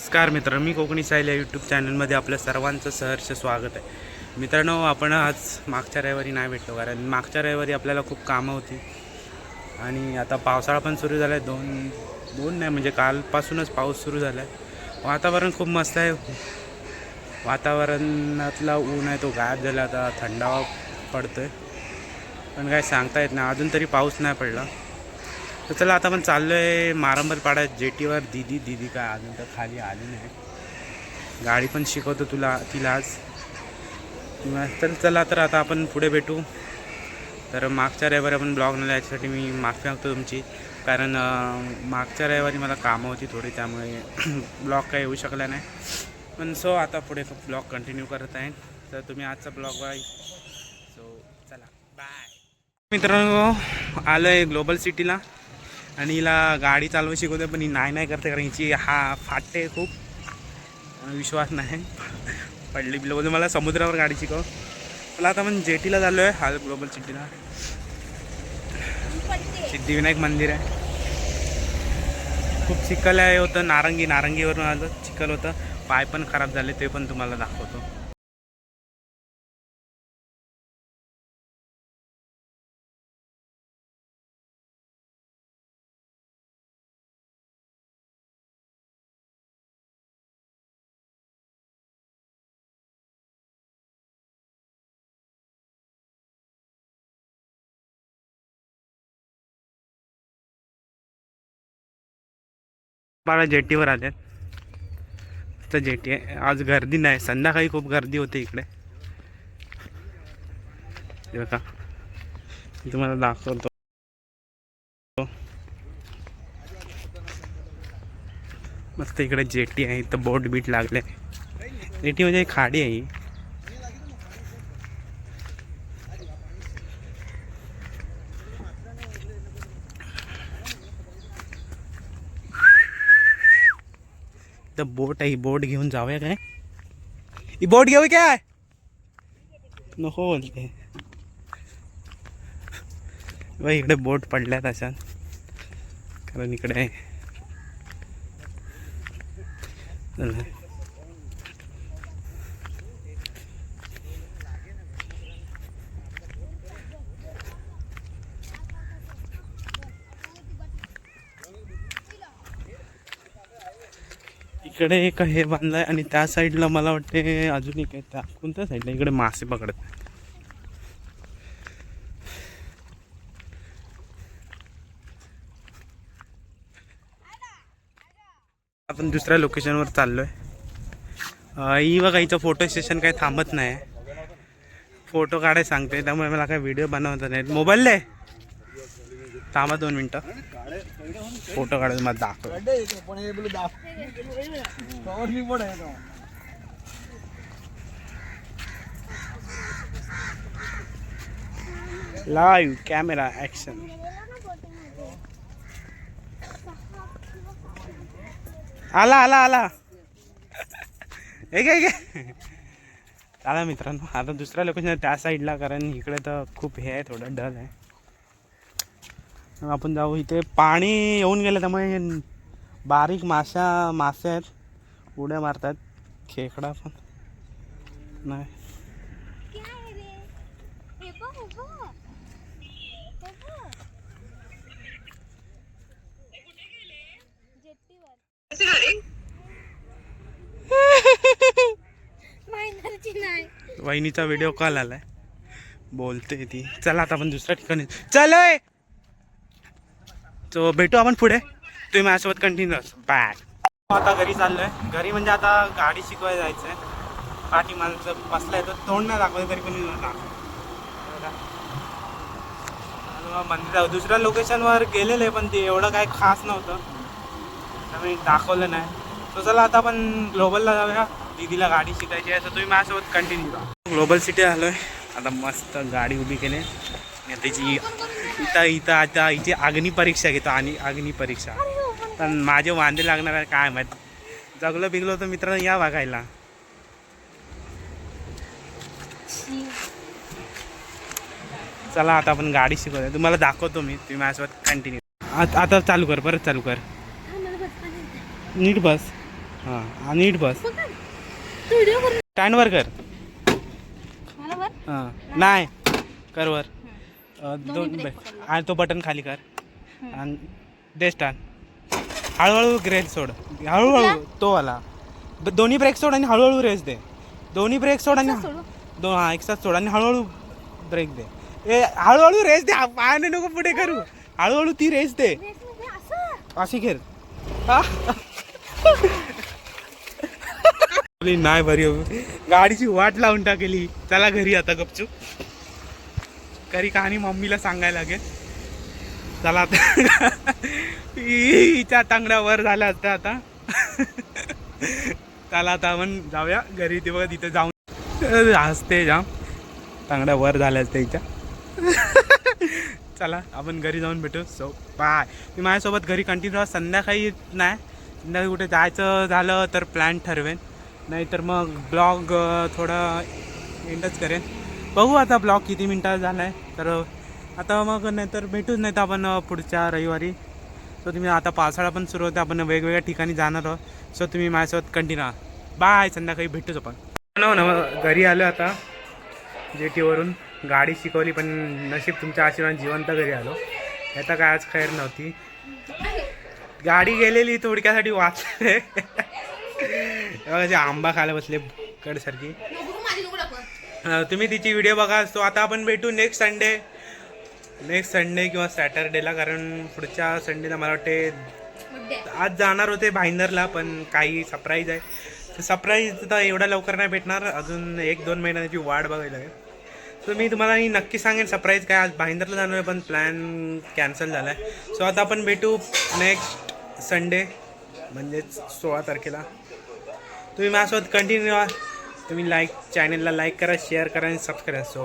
नमस्कार मित्र मी कोकणी साहिल या यूट्यूब चॅनलमध्ये आपल्या सर्वांचं सहर्ष स्वागत आहे. मित्रांनो आपण आज मागच्या रविवारी नाही भेटलो कारण मागच्या रविवारी आपल्याला खूप कामं होती. आणि आता पावसाळा पण सुरू झाला आहे दोन दोन नाही म्हणजे कालपासूनच पाऊस सुरू झाला आहे वातावरण खूप मस्त आहे. वातावरणातला ऊन आहे तो गायब झाला. आता थंडावा पडतो आहे पण काय सांगता येत नाही. अजून तरी पाऊस नाही पडला. तर चला आता आपण चाललो आहे मारंबर जेटीवर. दिदी दिदी काय अजून तर खाली आली नाही. गाडी पण शिकवतो तुला तिला आज. तर चला तर आता आपण पुढे भेटू. तर मागच्या रविवारी आपण ब्लॉग नाही याच्यासाठी मी माफी मागतो तुमची. कारण मागच्या रविवारी मला कामं होती थोडी त्यामुळे ब्लॉग काही येऊ शकला नाही. पण सो आता पुढे ब्लॉग कंटिन्यू करत आहे. तर तुम्ही आजचा ब्लॉग बाय सो चला. बाय मित्रांनो आलो आहे ग्लोबल सिटीला. आणि हिला गाडी चालवा शिकवते पण ही नाही नाही करते कारण हिची हा फाटते खूप विश्वास नाही. पडली बिल. बोलते मला समुद्रावर गाडी शिकव. मला आता आपण जेटीला झालो आहे हा ग्लोबल सिटीला. सिद्धिविनायक मंदिर आहे. खूप चिखल आहे होतं. नारंगी नारंगीवरून आलं. चिखल होतं. पाय पण खराब झाले ते पण तुम्हाला दाखवतो. बाळा जेटीवर आले तर जेटी आहे. आज गर्दी नाही. संध्याकाळी खूप गर्दी होते इकडे. बघा. मी तुम्हाला दाखवतो. मस्त इकडे जेटी आहे. इथं बोट बीट लागले जेटी म्हणजे खाडी आहे तर बोट आहे ही बोट घेऊन जाऊया काय? ही बोट घेऊ काय? नको बोलते. बाई इकडे बोट पडल्यात अशा कारण इकडे इकडे एक हे बांधलंय आणि त्या साईडला मला वाटते अजून एक आहे त्या. कोणत्या साईडला? इकडे मासे पकडत आपण दुसऱ्या लोकेशनवर चाललोय. आहे ही बघा इथं फोटो सेशन काही थांबत नाही. फोटो काढाय सांगते त्यामुळे मला काय व्हिडिओ बनवता नाही मोबाईल आहे थांबा दोन मिनटं. फोटो काढायला मला दाखव लाईव्ह कॅमेरा ॲक्शन आला आला आला. हे काय काय चला मित्रांनो आता दुसऱ्या लोकेशन त्या साईडला कारण इकडे तर खूप हे आहे थोडं डल आहे. आपण जाऊ इथे. पाणी येऊन गेलं त्यामुळे बारीक माशा मासे आहेत. उड्या मारतात. खेकडा पण. नाही. वहिनीचा व्हिडिओ कॉल आलाय. बोलते ती. चला आता आपण दुसऱ्या ठिकाणी. चलोय तो भेटू आपण पुढे. तुम्ही माझ्यासोबत कंटिन्यू बाय आता घरी चाललोय. घरी म्हणजे आता गाडी शिकवायला जायचंय. पाठी माणसं बसलाय तो. तोंड नाही दाखवत तरी पण मंदिर दुसऱ्या लोकेशनवर गेलेले पण ते एवढं काय खास नव्हतं. त्यामुळे दाखवलं नाही. तो चला आता आपण ग्लोबलला जाऊया. दीदीला गाडी शिकायची आहे तर तुम्ही माझ्यासोबत कंटिन्यू राहा. ग्लोबल सिटी आलो आहे आता मस्त गाडी उभी केली. त्याची इथं इथं आता हिची अग्नी परीक्षा घेतो आणि अग्नी परीक्षा. तर माझे वांदे लागणार आहे काय माहीत. जगलो बिगलो तर मित्रांनो या बघायला. चला आता आपण गाडी शिकवतो तुम्हाला दाखवतो मी तुम्ही माझ्यासोबत कंटिन्यू आता चालू कर परत चालू कर. हा नीट बस. हां नीट बस. स्टँडवर कर. हां नाही. कर वर. अ, दोन्ही दोन. आणि तो बटन खाली कर. आणि दे स्टार्ट हळूहळू ग्रेस सोड. हळूहळू तो आला दोन्ही ब्रेक सोड आणि हळूहळू रेस दे. दोन्ही ब्रेक सोड आणि दोन हा एक साथ सोड आणि हळूहळू ब्रेक दे. ए हळूहळू रेस दे. पायाने नको पुढे करू. हळूहळू ती रेस दे. अशी. आपली नाही बरी. हो. गाडीची वाट लावून टाकली. चला घरी आता गपचूप. घरी कहाणी मम्मीला सांगायला लागेल? चला आता. हिच्या तांगड्या वर झाल्या असत्या आता. चला आता आपण जाऊया. घरी ते बघा तिथे जाऊन. हसते जाम तांगड्या वर झाल्या असत्या हिच्या चला आपण घरी जाऊन भेटू. सो बाय मी माझ्यासोबत घरी कंटिन्यू संध्याकाळी संध्याकाळी नाही. संध्याकाळी कुठे जायचं झालं तर प्लॅन ठरवेन. नाहीतर मग ब्लॉग थोडं एंडच करेन. बघू आता ब्लॉग किती मिनटात झाला आहे तर आता मग नाहीतर भेटूच नाही तर आपण पुढच्या रविवारी. सो तुम्ही आता पावसाळा पण सुरू होते आपण वेगवेगळ्या ठिकाणी जाणार आहोत. सो तुम्ही माझ्यासोबत कंटिन्यू बाय संध्याकाळी भेटूच आपण. हो ना हो घरी आलो आता. जेटीवरून गाडी शिकवली पण नशीब तुमच्या आशीर्वाद जिवंत घरी आलो. याचा काय आज खैर नव्हती. गाडी गेलेली थोडक्यासाठी वाचले. आंबा खायला बसले कडसारखी तुम्ही तिची व्हिडिओ बघा. सो आता आपण भेटू नेक्स्ट संडे नेक्स्ट संडे किंवा सॅटरडेला कारण पुढच्या संडेला मला वाटते आज जाणार होते भाईंदरला पण काही सरप्राईज आहे. सरप्राईज तर एवढ्या लवकर नाही भेटणार. अजून एक दोन महिन्याची वाट बघायला लागेल. सो मी तुम्हाला ही नक्की सांगेन सरप्राईज काय आज भाईंदरला जाणार आहे पण प्लॅन कॅन्सल झाला आहे सो आता आपण भेटू नेक्स्ट संडे म्हणजेच सोळा तारखेला. तुम्ही माझ्यासोबत कंटिन्यू तुम्ही लाईक चॅनलला लाईक करा शेअर करा आणि सबस्क्राईब सो